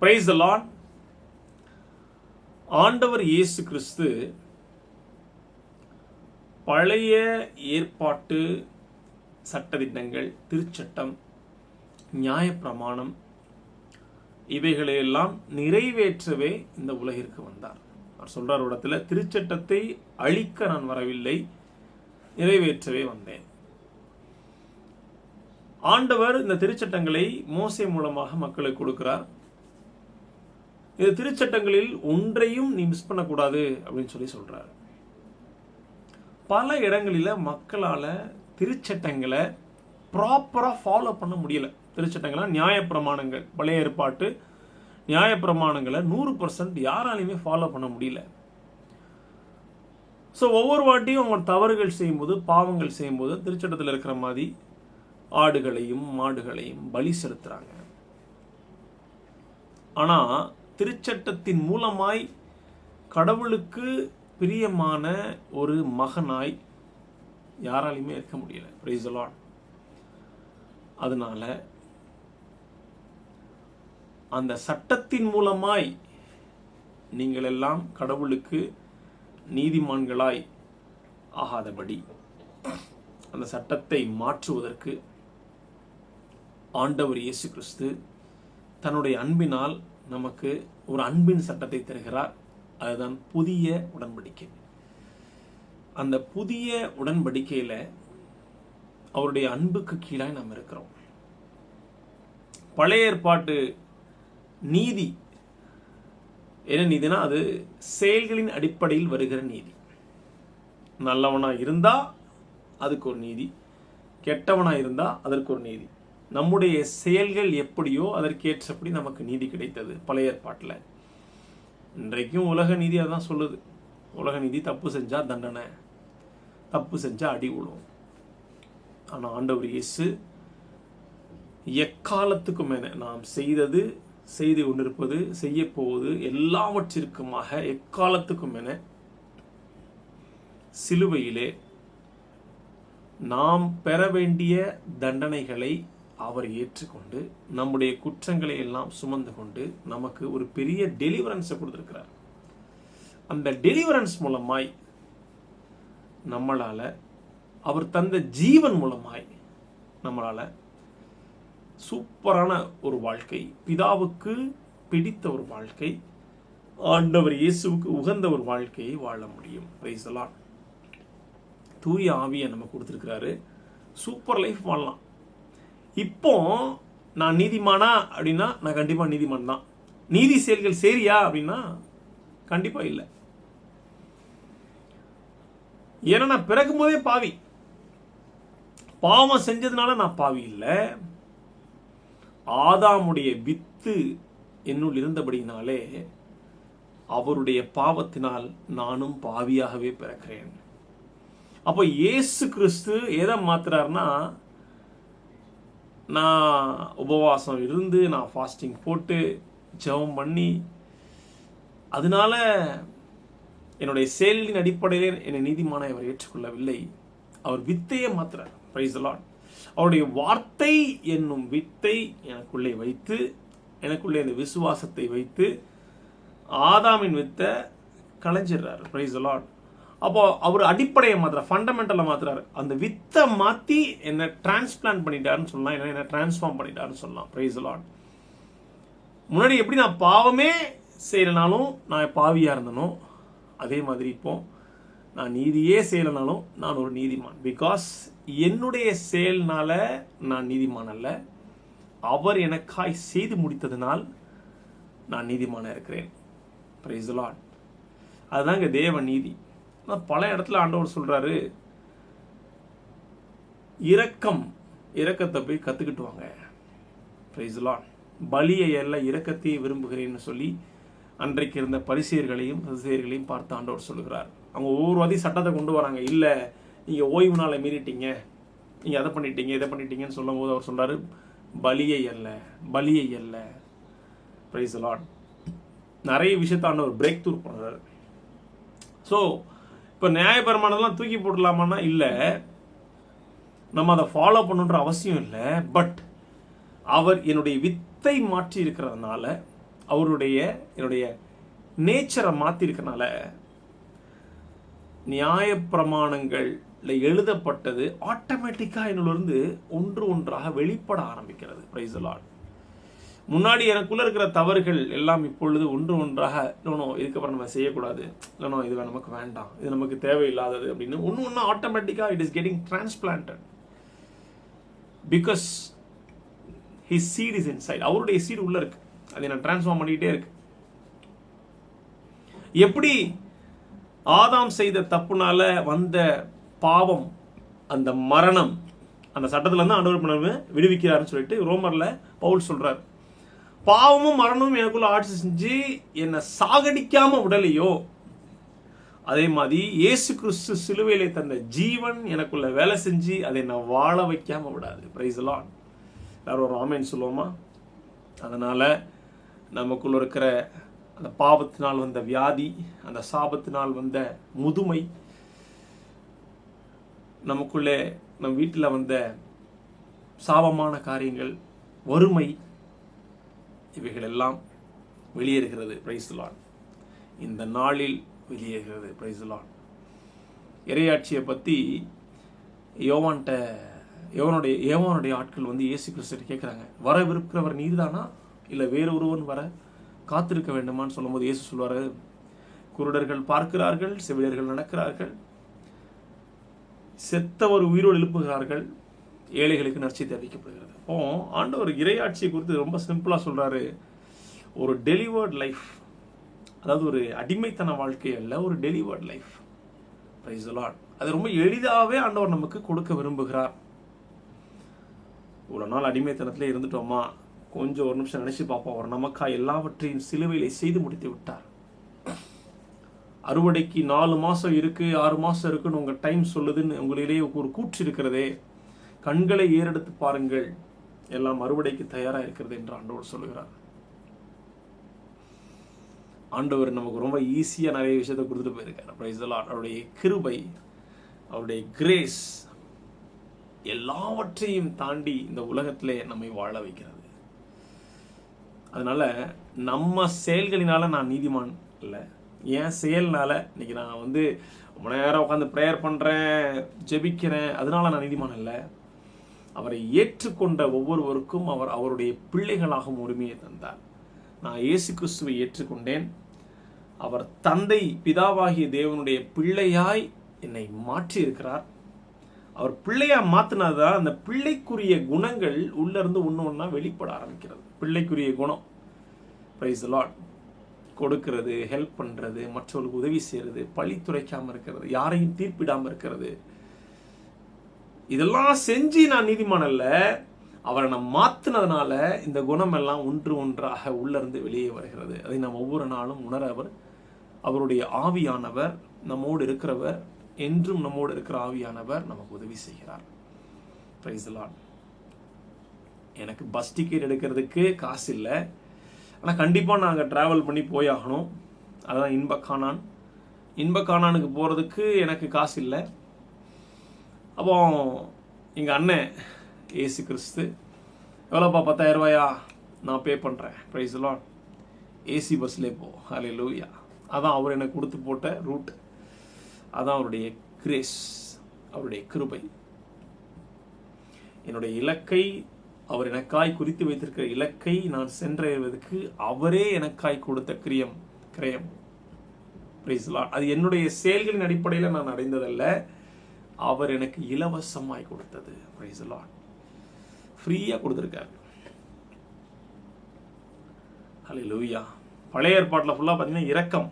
Praise the ஆண்டவர் இயேசு கிறிஸ்து பழைய ஏற்பாட்டு சட்டதிட்டங்கள் திருச்சட்டம் நியாயப்பிரமாணம் இவைகளையெல்லாம் நிறைவேற்றவே இந்த உலகிற்கு வந்தார். அவர் சொல்றார் இடத்துல திருச்சட்டத்தை அழிக்க நான் வரவில்லை நிறைவேற்றவே வந்தேன். ஆண்டவர் இந்த திருச்சட்டங்களை மோசை மூலமாக மக்களுக்கு கொடுக்கிறார். இந்த திருச்சட்டங்களில் ஒன்றையும் நீ மிஸ் பண்ணக்கூடாது அப்படின்னு சொல்லி சொல்கிறாரு பல இடங்களில் மக்களால் திருச்சட்டங்களை ப்ராப்பராக ஃபாலோ பண்ண முடியல. திருச்சட்டங்களா நியாயப்பிரமாணங்கள் பழைய ஏற்பாட்டு நியாயப்பிரமாணங்களை நூறு பர்சன்ட் யாராலையுமே ஃபாலோ பண்ண முடியல. ஸோ ஒவ்வொரு வாட்டியும் அவங்க தவறுகள் செய்யும்போது பாவங்கள் செய்யும்போது திருச்சட்டத்தில் இருக்கிற மாதிரி ஆடுகளையும் மாடுகளையும் பலி செலுத்துகிறாங்க ஆனால் திருச்சட்டத்தின் மூலமாய் கடவுளுக்கு பிரியமான ஒரு மகனாய் யாராலையுமே இருக்க முடியல. பிரைஸ் லார்ட் அதனால அந்த சட்டத்தின் மூலமாய் நீங்கள் எல்லாம் கடவுளுக்கு நீதிமான்களாய் ஆகாதபடி அந்த சட்டத்தை மாற்றுவதற்கு ஆண்டவர் இயேசு கிறிஸ்து தன்னுடைய அன்பினால் நமக்கு ஒரு அன்பின் சட்டத்தை தருகிறார். அதுதான் புதிய உடன்படிக்கை. அந்த புதிய உடன்படிக்கையில் அவருடைய அன்புக்கு கீழாய் நாம் இருக்கிறோம். பழைய ஏற்பாட்டு நீதி. என்ன நீதினா அது செயல்களின் அடிப்படையில் வருகிற நீதி. நல்லவனாக இருந்தால் அதுக்கு ஒரு நீதி கெட்டவனாக இருந்தால் அதற்கு ஒரு நீதி. நம்முடைய செயல்கள் எப்படியோ அதற்கேற்றபடி நமக்கு நீதி கிடைத்தது பழைய ஏற்பாட்டில். இன்றைக்கும் உலக நீதி அதான் சொல்லுது. உலக நீதி தப்பு செஞ்சால் தண்டனை தப்பு செஞ்சால் அடி விழும். ஆனால் ஆண்டவர் இயேசு எக்காலத்துக்கும் என நாம் செய்தது செய்து கொண்டிருப்பது செய்ய போவது எல்லாவற்றிற்குமாக எக்காலத்துக்கும் என சிலுவையிலே நாம் பெற வேண்டிய தண்டனைகளை அவர் ஏற்றுக்கொண்டு நம்முடைய குற்றங்களை எல்லாம் சுமந்து கொண்டு நமக்கு ஒரு பெரிய டெலிவரன்ஸை கொடுத்துருக்கிறார். அந்த டெலிவரன்ஸ் மூலமாய் நம்மளால அவர் தந்த ஜீவன் மூலமாய் நம்மளால சூப்பரான ஒரு வாழ்க்கை பிதாவுக்கு பிடித்த ஒரு வாழ்க்கை ஆண்டவர் இயேசுவுக்கு உகந்த ஒரு வாழ்க்கையை வாழ முடியும். Praise தூய ஆவியை நம்ம கொடுத்துருக்கிறாரு. சூப்பர் லைஃப் வாழலாம். இப்போ நான் நீதிமானா அப்படின்னா நான் கண்டிப்பாக நீதிமான் தான். நீதி செயல்கள் சரியா அப்படின்னா கண்டிப்பாக இல்லை. ஏன்னா நான் பிறக்கும் போதே பாவி. பாவம் செஞ்சதுனால நான் பாவி இல்லை. ஆதாமுடைய வித்து என்னுள் இருந்தபடினாலே அவருடைய பாவத்தினால் நானும் பாவியாகவே பிறக்கிறேன். அப்போ இயேசு கிறிஸ்து எதை மாத்துறாருன்னா நான் உபவாசம் இருந்து நான் ஃபாஸ்டிங் போட்டு ஜெபம் பண்ணி அதனால என்னுடைய செயலின் அடிப்படையில் என்னை நீதிமான அவர் ஏற்றுக்கொள்ளவில்லை. அவர் வித்தையே மாத்திர பிரைஸ் லாட் அவருடைய வார்த்தை என்னும் வித்தை எனக்குள்ளே வைத்து எனக்குள்ளே அந்த விசுவாசத்தை வைத்து ஆதாமின் வித்தை களைஞ்சிடுறாரு. பிரைஸ் லாட் அப்போ அவர் அடிப்படையை மாத்திர ஃபண்டமெண்டலை மாத்துறாரு. அந்த வித்தை மாற்றி என்னை டிரான்ஸ்பிளான்ட் பண்ணிட்டாருன்னு சொல்லலாம் என்ன என்ன டிரான்ஸ்ஃபார்ம் பண்ணிட்டாருன்னு சொல்லலாம். ப்ரைஸ் லாட் முன்னாடி எப்படி நான் பாவமே செய்யலைனாலும் நான் பாவியாக இருந்தனோ அதே மாதிரி இப்போ நான் நீதியே செய்யலைனாலும் நான் ஒரு நீதிமான். பிகாஸ் என்னுடைய செயல்னால நான் நீதிமான் அல்ல. அவர் எனக்காய் செய்து முடித்ததினால் நான் நீதிமான இருக்கிறேன். பிரைஸ் லார்ட் அதுதாங்க தேவ நீதி. ஆனால் பல இடத்துல ஆண்டவர் சொல்றாரு இரக்கம் இரக்கத்தை போய் கற்றுக்கிட்டு வாங்க பிரைஸ் பலியை அல்ல இரக்கத்தையே விரும்புகிறேன்னு சொல்லி அன்றைக்கு இருந்த பரிசெயர்களையும் ரசிகர்களையும் பார்த்து ஆண்டவர் சொல்கிறார் அவங்க ஒவ்வொரு வாதி சட்டத்தை கொண்டு வராங்க. இல்லை நீங்கள் ஓய்வு நாளை மீறிட்டீங்க. நீங்கள் அதை பண்ணிட்டீங்க இதை பண்ணிட்டீங்கன்னு சொல்லும் போது அவர் சொல்றாரு பலியை அல்ல பலியை அல்ல. பிரைஸ் லாட் நிறைய விஷயத்த ஆண்டவர் பிரேக் த்ரூ பண்ணுறாரு. ஸோ இப்போ நியாயபரமானதெல்லாம் தூக்கி போடலாமான்னா இல்லை. நம்ம அதை ஃபாலோ பண்ணுன்ற அவசியம் இல்லை. பட் அவர் என்னுடைய வித்தை மாற்றி இருக்கிறதுனால அவருடைய என்னுடைய நேச்சரை மாற்றிருக்கனால நியாயப்பிரமாணங்கள்ல எழுதப்பட்டது ஆட்டோமேட்டிக்காக என்னிலிருந்து ஒன்று ஒன்றாக வெளிப்பட ஆரம்பிக்கிறது. பிரைசலாட் முன்னாடி எனக்குள்ள இருக்கிற தவறுகள் எல்லாம் இப்பொழுது ஒன்று ஒன்றாக இல்லைனோ இதுக்கப்புறம் நம்ம செய்யக்கூடாது. இல்லைனோ இது நமக்கு வேண்டாம். இது நமக்கு தேவையில்லாதது அப்படின்னு ஒன்று ஒன்று ஆட்டோமேட்டிக்காக it is getting transplanted because his seat is inside அவருடைய சீடு உள்ள இருக்கு. அதை நான் டிரான்ஸ்ஃபார்ம் பண்ணிக்கிட்டே இருக்கு. எப்படி ஆதாம் செய்த தப்புனால வந்த பாவம் அந்த மரணம் அந்த சட்டத்திலேருந்து இருந்து விடுவிக்கிறாருன்னு சொல்லிட்டு ரோமரில் பவுல் சொல்கிறார் பாவமும் மரணமும் எனக்குள்ள ஆட்சி செஞ்சு என்னை சாகடிக்காம விடலையோ? அதே மாதிரி இயேசு கிறிஸ்து சிலுவையிலே தந்த ஜீவன் எனக்குள்ள வேலை செஞ்சு அதை நான் வாழ வைக்காம விடாது. பிரைஸ் எல்லாம் எல்லாரும் ஒரு ஆமைன்னு சொல்லுவோமா? அதனால நமக்குள்ள இருக்கிற அந்த பாவத்தினால் வந்த வியாதி அந்த சாபத்தினால் வந்த முதுமை நமக்குள்ளே நம் வீட்டில் வந்த சாபமான காரியங்கள் வறுமை இவைகள் எல்லாம் வெளியேறுகிறது பிரைஸ்லான் இந்த நாளில் வெளியேறுகிறது. பிரைஸ்லான் இறையாட்சியை பற்றி யோவான்ட்ட யோவனுடைய யோவானுடைய ஆட்கள் வந்து இயேசு கிறிஸ்து கேட்குறாங்க. வரவிருக்கிறவர் நீர்தானா? இல்லை வேறு ஒருவன் வர காத்திருக்க வேண்டுமான்னு சொல்லும்போது இயேசு சொல்வார் குருடர்கள் பார்க்கிறார்கள் செவிலியர்கள் நடக்கிறார்கள் செத்தவர் உயிரோடு எழுப்புகிறார்கள் ஏழைகளுக்கு நற்செய்தி அறிவிக்கப்படுகிறது. அப்போ ஆண்டவர் இறையாட்சியை குறித்து ரொம்ப சிம்பிளாக சொல்கிறாரு ஒரு டெலிவர்ட் லைஃப் அதாவது ஒரு அடிமைத்தன வாழ்க்கை அல்ல ஒரு டெலிவர்ட் லைஃப் ப்ரைஸ் லாட் அது ரொம்ப எளிதாகவே ஆண்டவர் நமக்கு கொடுக்க விரும்புகிறார். இவ்வளோ நாள் அடிமைத்தனத்தில் இருந்துட்டோமா? கொஞ்சம் ஒரு நிமிஷம் நினச்சி பார்ப்போம். அவர் நமக்காக எல்லாவற்றையும் சிலுவையிலே செய்து முடித்து விட்டார். அறுவடைக்கு நாலு மாதம் இருக்குது ஆறு மாதம் இருக்குன்னு உங்கள் டைம் சொல்லுதுன்னு உங்களிடையே ஒரு கூற்று இருக்கிறதே. கண்களை ஏறெடுத்து பாருங்கள். எல்லாம் அறுவடைக்கு தயாராக இருக்கிறது என்று ஆண்டவர் சொல்லுகிறார். ஆண்டவர் நமக்கு ரொம்ப ஈஸியாக நிறைய விஷயத்தை கொடுத்துட்டு போயிருக்காரு. பிரைஸ் அவருடைய கிருபை அவருடைய கிரேஸ் எல்லாவற்றையும் தாண்டி இந்த உலகத்திலே நம்மை வாழ வைக்கிறது. அதனால நம்ம செயல்களினால நான் நீதிமான் இல்லை என் செயல்னால இன்னைக்கு நான் வந்து ரொம்ப நேரம் உட்காந்து ப்ரேயர் பண்ணுறேன் ஜெபிக்கிறேன் அதனால நான் நீதிமான் இல்லை அவரை ஏற்றுக்கொண்ட ஒவ்வொருவருக்கும் அவர் அவருடைய பிள்ளைகளாகும் உரிமையை தந்தார். நான் இயேசு கிறிஸ்துவை ஏற்றுக்கொண்டேன். அவர் தந்தை பிதாவாகிய தேவனுடைய பிள்ளையாய் என்னை மாற்றி இருக்கிறார் அவர் பிள்ளையா மாத்தினாதான் அந்த பிள்ளைக்குரிய குணங்கள் உள்ள இருந்து ஒன்று ஒன்றா வெளிப்பட ஆரம்பிக்கிறது. பிள்ளைக்குரிய குணம். ப்ரைஸ் லாட் கொடுக்கிறது ஹெல்ப் பண்ணுறது மற்றவர்களுக்கு உதவி செய்கிறது பழி துரைக்காம இருக்கிறது யாரையும் தீர்ப்பிடாம இருக்கிறது. இதெல்லாம் செஞ்சு நான் நீதிமான் அல்ல. அவரை நான் மாத்தினதுனால இந்த குணம் எல்லாம் ஒன்று ஒன்றாக உள்ளிருந்து வெளியே வருகிறது. அதை நாம் ஒவ்வொரு நாளும் உணர அவர் அவருடைய ஆவியானவர் நம்மோடு இருக்கிறவர் என்றும் நம்மோடு இருக்கிற ஆவியானவர் நமக்கு உதவி செய்கிறார். பிரைஸ் எனக்கு பஸ் டிக்கெட் எடுக்கிறதுக்கு காசு இல்லை. ஆனால் கண்டிப்பாக நாங்கள் ட்ராவல் பண்ணி போயாகணும். அதுதான் இன்பக்கானான் இன்பக்கானானுக்கு போகிறதுக்கு எனக்கு காசு இல்லை. அப்போ எங்கள் அண்ணன் ஏசு கிறிஸ்து. எவ்வளோப்பா பத்தாயிரம் ரூபாயா? நான் பே பண்ணுறேன் ப்ரைஸ் எல்லாம் ஏசி பஸ்லேயே போ. அலே லூயா அதான் அவர் எனக்கு கொடுத்து போட்ட ரூட் அதான் அவருடைய கிரேஸ் அவருடைய கிருபை. என்னுடைய இலக்கை அவர் எனக்காய் குறித்து வைத்திருக்கிற இலக்கை நான் சென்றடைவதற்கு அவரே எனக்காய் கொடுத்த கிரியம் கிரயம். அது என்னுடைய செயல்களின் அடிப்படையில் நான் அடைந்ததல்ல. அவர் எனக்கு இலவசமாய் கொடுத்தது. ஃப்ரீயாக கொடுத்துருக்காரு. ஹலோ லூயா பழைய ஏற்பாட்டில் ஃபுல்லாக பார்த்தீங்கன்னா இரக்கம்.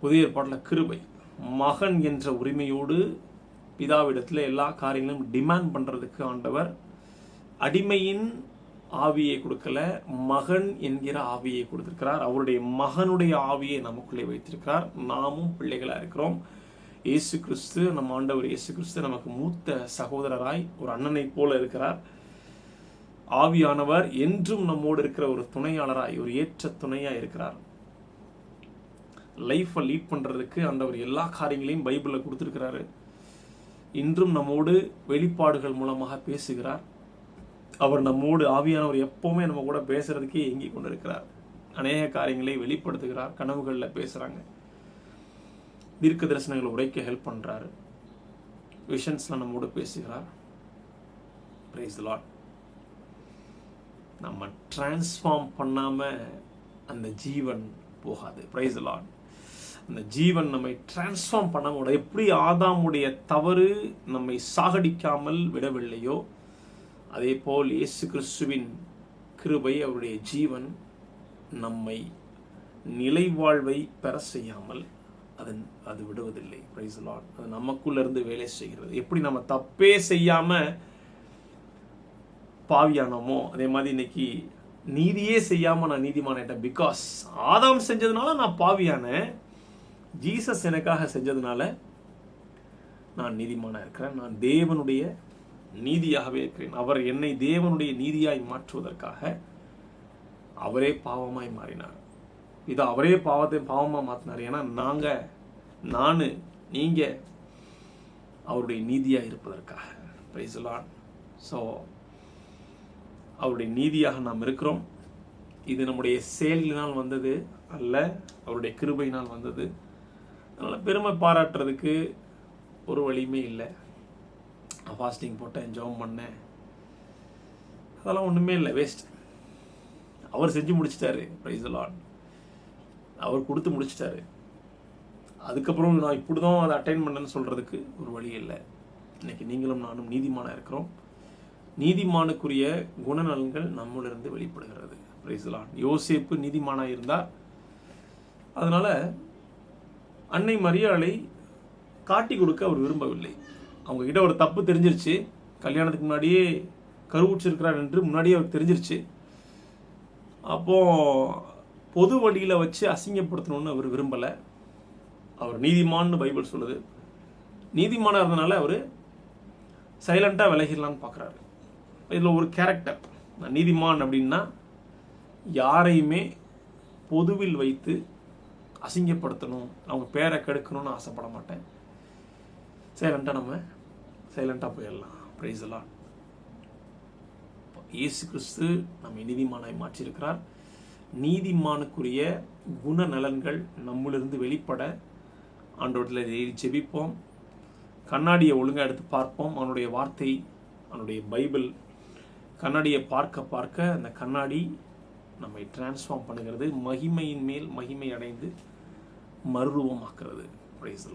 புதிய ஏற்பாட்டில் கிருபை. மகன் என்ற உரிமையோடு பிதாவிடத்தில் எல்லா காரியங்களும் டிமாண்ட் பண்ணுறதுக்கு ஆண்டவர் அடிமையின் ஆவியை கொடுக்கல மகன் என்கிற ஆவியை கொடுத்திருக்கிறார். அவருடைய மகனுடைய ஆவியை நமக்குள்ளே வைத்திருக்கிறார். நாமும் பிள்ளைகளாக இருக்கிறோம். இயேசு கிறிஸ்து நம்ம ஆண்டவர் இயேசு கிறிஸ்து நமக்கு மூத்த சகோதரராய் ஒரு அண்ணனை போல இருக்கிறார். ஆவியானவர் என்றும் நம்மோடு இருக்கிற ஒரு துணையாளராய் ஒரு ஏற்ற துணையாக இருக்கிறார். லைஃப்பை லீட் பண்ணுறதுக்கு ஆண்டவர் எல்லா காரியங்களையும் பைபிளில் கொடுத்துருக்கிறாரு. இன்றும் நம்மோடு வெளிப்பாடுகள் மூலமாக பேசுகிறார். அவர் நம்மோடு ஆவியானவர் எப்போவுமே நம்ம கூட பேசுகிறதுக்கே ஏங்கி கொண்டு இருக்கிறார் அநேக காரியங்களை வெளிப்படுத்துகிறார் கனவுகளில் பேசுகிறாங்க தீர்க்க தரிசனங்களை உடைக்க ஹெல்ப் பண்ணுறாரு விஷன்ஸ்லாம் நம்மோடு பேசுகிறார். ப்ரைஸ் லாட் நம்ம டிரான்ஸ்ஃபார்ம் பண்ணாமல் அந்த ஜீவன் போகாது. ப்ரைஸ் லாட் அந்த ஜீவன் நம்மை டிரான்ஸ்ஃபார்ம் பண்ண முடியாது எப்படி ஆதாமுடைய தவறு நம்மை சாகடிக்காமல் விடவில்லையோ அதே போல் இயேசு கிறிஸ்துவின் கிருபை அவருடைய ஜீவன் நம்மை நிலை வாழ்வை பெற செய்யாமல் அதன் அது விடுவதில்லை. பிரைஸ் லாட் அது நமக்குள்ள இருந்து வேலை செய்கிறது. எப்படி நம்ம தப்பே செய்யாம பாவியானோமோ அதே மாதிரி இன்னைக்கு நீதியே செய்யாம நான் நீதிமானிட்டேன் பிகாஸ் ஆதாம் செஞ்சதுனால நான் பாவியானேன். ஜீசஸ் எனக்காக செஞ்சதுனால நான் நீதிமானா இருக்கிறேன். நான் தேவனுடைய நீதியாகவே இருக்கிறேன். அவர் என்னை தேவனுடைய நீதியாய் மாற்றுவதற்காக அவரே பாவமாய் மாறினார். இது அவரே பாவத்தை பாவமாக மாற்றினார் ஏன்னா நாங்கள் நான் நீங்கள் அவருடைய நீதியாக இருப்பதற்காக. பிரைஸ் ஸோ அவருடைய நீதியாக நாம் இருக்கிறோம். இது நம்முடைய செயலினால் வந்தது அல்ல அவருடைய கிருபையினால் வந்தது. அதனால் பெருமை பாராட்டுறதுக்கு ஒரு வழியுமே இல்லை. ஃபாஸ்டிங் போட்டேன் ஜெபம் பண்ணேன். அதெல்லாம் ஒன்றுமே இல்லை வேஸ்ட் அவர் செஞ்சு முடிச்சிட்டாரு. ப்ரைஸ் லாட் அவர் கொடுத்து முடிச்சிட்டாரு. அதுக்கப்புறம் நான் இப்படி தான் அதை அட்டைன் பண்ணேன்னு சொல்கிறதுக்கு ஒரு வழி இல்லை. இன்னைக்கு நீங்களும் நானும் நீதிமானாக இருக்கிறோம். நீதிமானுக்குரிய குணநலன்கள் நம்மளிருந்து வெளிப்படுகிறது. பிரைஸ்லான் யோசேப்பு நீதிமானாக இருந்தார் அதனால் அன்னை மரியாளை காட்டி கொடுக்க அவர் விரும்பவில்லை. அவங்கக்கிட்ட ஒரு தப்பு தெரிஞ்சிருச்சு. கல்யாணத்துக்கு முன்னாடியே கருவுற்றிருக்கிறார் என்று முன்னாடியே அவர் தெரிஞ்சிருச்சு. அப்போது பொது வழியில் வச்சு அசிங்கப்படுத்தணும்னு அவர் விரும்பலை. அவர் நீதிமான்னு பைபிள் சொல்லுது. நீதிமானாக இருந்தனால அவர் சைலண்ட்டாக விலகிடலான்னு பார்க்குறாரு இதில் ஒரு கேரக்டர். நான் நீதிமான் அப்படின்னா யாரையுமே பொதுவில் வைத்து அசிங்கப்படுத்தணும் அவங்க பேரை கெடுக்கணும்னு ஆசைப்பட மாட்டேன். சைலண்ட்டாக நம்ம சைலண்ட்டாக போயிடலாம். ப்ரைஸ் எல்லாம் இயேசு கிறிஸ்து நம்மை நீதிமானாய் மாற்றியிருக்கிறார். நீதிமானுக்குரிய குண நலன்கள் நம்மளிருந்து வெளிப்பட ஆண்டோட்டில் ஜெபிப்போம். கண்ணாடியை ஒழுங்காக எடுத்து பார்ப்போம். அவனுடைய வார்த்தை அவனுடைய பைபிள் கண்ணாடியை பார்க்க பார்க்க அந்த கண்ணாடி நம்மை டிரான்ஸ்ஃபார்ம் பண்ணுகிறது. மகிமையின் மேல் மகிமை அடைந்து மறுரூபமாக்குறது பிரைஸ்